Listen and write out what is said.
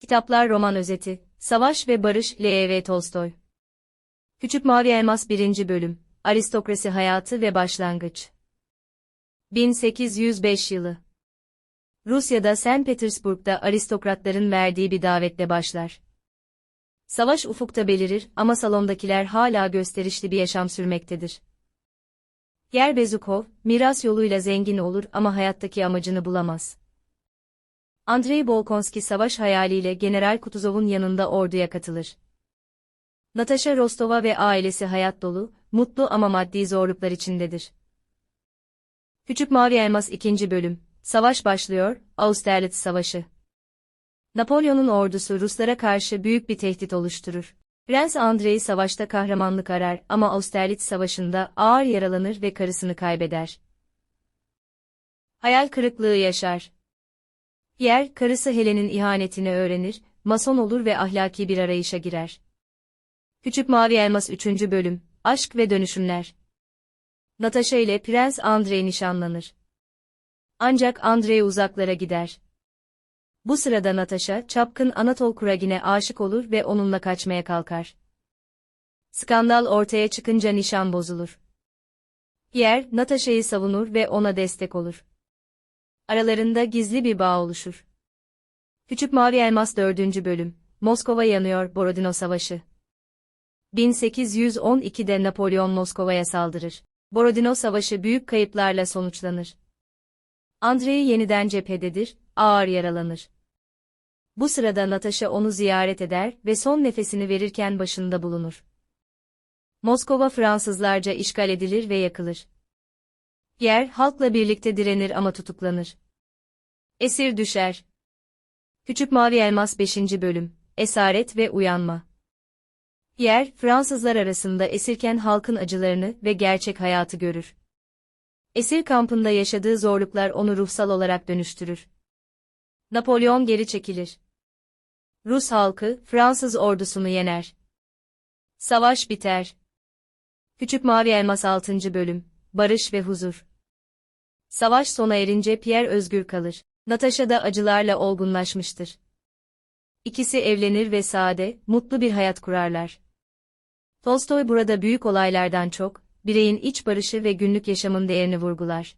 Kitaplar roman özeti, Savaş ve Barış L.E.V. Tolstoy. Küçük Mavi Elmas 1. Bölüm, Aristokrasi Hayatı ve Başlangıç. 1805 yılı. Rusya'da St. Petersburg'da aristokratların verdiği bir davetle başlar. Savaş ufukta belirir ama salondakiler hala gösterişli bir yaşam sürmektedir. Yer Bezukov, miras yoluyla zengin olur ama hayattaki amacını bulamaz. Andrei Bolkonski savaş hayaliyle General Kutuzov'un yanında orduya katılır. Natasha Rostova ve ailesi hayat dolu, mutlu ama maddi zorluklar içindedir. Küçük Mavi Elmas 2. Bölüm Savaş başlıyor, Austerlitz Savaşı. Napolyon'un ordusu Ruslara karşı büyük bir tehdit oluşturur. Prens Andrei savaşta kahramanlık arar ama Austerlitz Savaşı'nda ağır yaralanır ve karısını kaybeder. Hayal kırıklığı yaşar. Pierre, karısı Helen'in ihanetini öğrenir, mason olur ve ahlaki bir arayışa girer. Küçük Mavi Elmas 3. Bölüm Aşk ve Dönüşümler Natasha ile Prens Andrei nişanlanır. Ancak Andrei uzaklara gider. Bu sırada Natasha, çapkın Anatol Kuragin'e aşık olur ve onunla kaçmaya kalkar. Skandal ortaya çıkınca nişan bozulur. Pierre, Natasha'yı savunur ve ona destek olur. Aralarında gizli bir bağ oluşur. Küçük Mavi Elmas 4. Bölüm Moskova yanıyor Borodino Savaşı 1812'de Napolyon Moskova'ya saldırır. Borodino Savaşı büyük kayıplarla sonuçlanır. Andrei yeniden cephededir, ağır yaralanır. Bu sırada Natasha onu ziyaret eder ve son nefesini verirken başında bulunur. Moskova Fransızlarca işgal edilir ve yakılır. Yer halkla birlikte direnir ama tutuklanır. Esir düşer. Küçük Mavi Elmas 5. Bölüm Esaret ve Uyanma Yer, Fransızlar arasında esirken halkın acılarını ve gerçek hayatı görür. Esir kampında yaşadığı zorluklar onu ruhsal olarak dönüştürür. Napolyon geri çekilir. Rus halkı, Fransız ordusunu yener. Savaş biter. Küçük Mavi Elmas 6. Bölüm Barış ve Huzur Savaş sona erince Pierre özgür kalır. Natasha da acılarla olgunlaşmıştır. İkisi evlenir ve sade, mutlu bir hayat kurarlar. Tolstoy burada büyük olaylardan çok, bireyin iç barışı ve günlük yaşamın değerini vurgular.